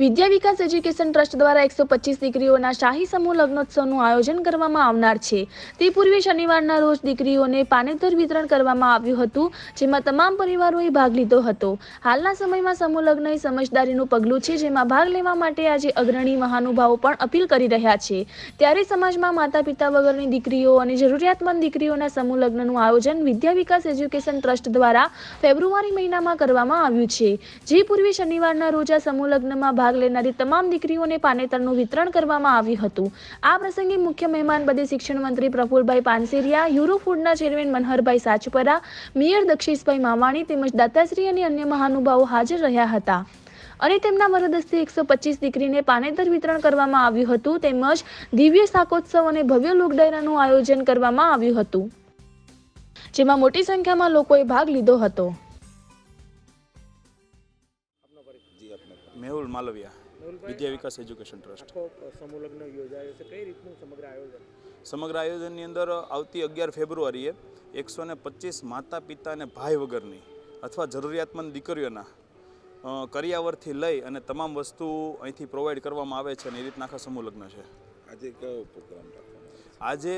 વિદ્યા Vikas education trust દ્વારા એકસો પચીસ દીકરીઓના શાહી સમૂહ લગ્નોત્સવનું આયોજન કરવામાં આવનાર છે. તે પૂર્વે શનિવારના રોજ દીકરીઓને પાનેતર વિતરણ કરવામાં આવ્યું હતું, જેમાં તમામ પરિવારોએ ભાગ લીધો હતો. હાલના સમયમાં સમૂહ લગ્ન એ સમજદારીનું પગલું છે, જેમાં ભાગ લેવા માટે આજે અગ્રણી મહાનુભાવો પણ અપીલ કરી રહ્યા છે. ત્યારે સમાજમાં માતા પિતા વગરની દીકરીઓ અને જરૂરિયાતમંદ દીકરીઓના સમૂહ લગ્નનું આયોજન વિદ્યા વિકાસ એજ્યુકેશન ટ્રસ્ટ દ્વારા ફેબ્રુઆરી મહિનામાં કરવામાં આવ્યું છે. જે પૂર્વે શનિવારના રોજ આ સમૂહ લગ્નમાં ભાગ લેનારી તમામ દીકરીઓને પાનેતરનું વિતરણ કરવામાં આવ્યું હતું. આ પ્રસંગે મુખ્ય મહેમાન પદે શિક્ષણ મંત્રી પ્રફુલભાઈ પાનસેરિયા, યુરો ફૂડના ચેરમેન મનહરભાઈ સાચપરા, મેયર દક્ષેશભાઈ માવાણી તેમજ દાતાશ્રી અને અન્ય મહાનુભાવો હાજર રહ્યા હતા. અને તેમના વરદ એકસો પચીસ દીકરીને પાનેતર વિતરણ કરવામાં આવ્યું હતું તેમજ દિવ્ય શાકોત્સવ અને ભવ્ય લોકડાયરાનું આયોજન કરવામાં આવ્યું હતું. જેમાં મોટી સંખ્યામાં લોકોએ ભાગ લીધો હતો. Mehul Malviya Vidya Vikas education trust. સમૂહ લગ્ન યોજાયો છે. કઈ રીતનું સમગ્ર આયોજન? સમગ્ર આયોજનની અંદર આવતી અગિયાર ફેબ્રુઆરીએ એકસો ને પચીસ માતા પિતા અને ભાઈ વગરની અથવા જરૂરિયાતમંદ દીકરીઓના કરિયાવરથી લઈ અને તમામ વસ્તુ અહીંથી પ્રોવાઈડ કરવામાં આવે છે અને એ રીતના આખા સમૂહ લગ્ન છે. આજે કયો પ્રોગ્રામ આજે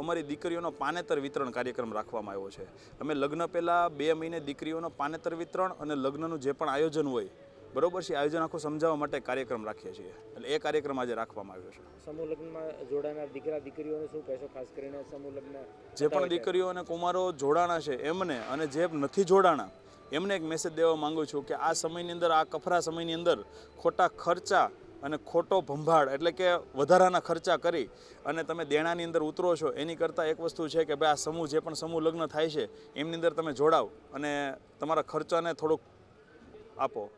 અમારી દીકરીઓનો પાનેતર વિતરણ કાર્યક્રમ રાખવામાં આવ્યો છે. અમે લગ્ન પહેલાં બે મહિને દીકરીઓનો પાનેતર વિતરણ અને લગ્નનું જે પણ આયોજન હોય બરોબર છે આયોજન આખું સમજાવવા માટે કાર્યક્રમ રાખીએ છીએ. એટલે એ કાર્યક્રમ આજે રાખવામાં આવ્યો છે. સમૂહ લગ્નમાં જોડાનાર દીકરા દીકરીઓને શું કહેશો? ખાસ કરીને સમૂહ લગ્ન જે પણ દીકરીઓ અને કુમારો જોડાણા છે એમને અને જે નથી જોડાણા એમને એક મેસેજ દેવા માંગુ છું કે આ સમયની અંદર આ કફરા સમયની અંદર ખોટા ખર્ચા અને ખોટો ભંભાળ એટલે કે વધારાના ખર્ચા કરી અને તમે દેણાની અંદર ઉતરો છો એની કરતાં એક વસ્તુ છે કે ભાઈ આ સમૂહ જે પણ સમૂહ લગ્ન થાય છે એમની અંદર તમે જોડાવ અને તમારા ખર્ચાને થોડુંક આપો.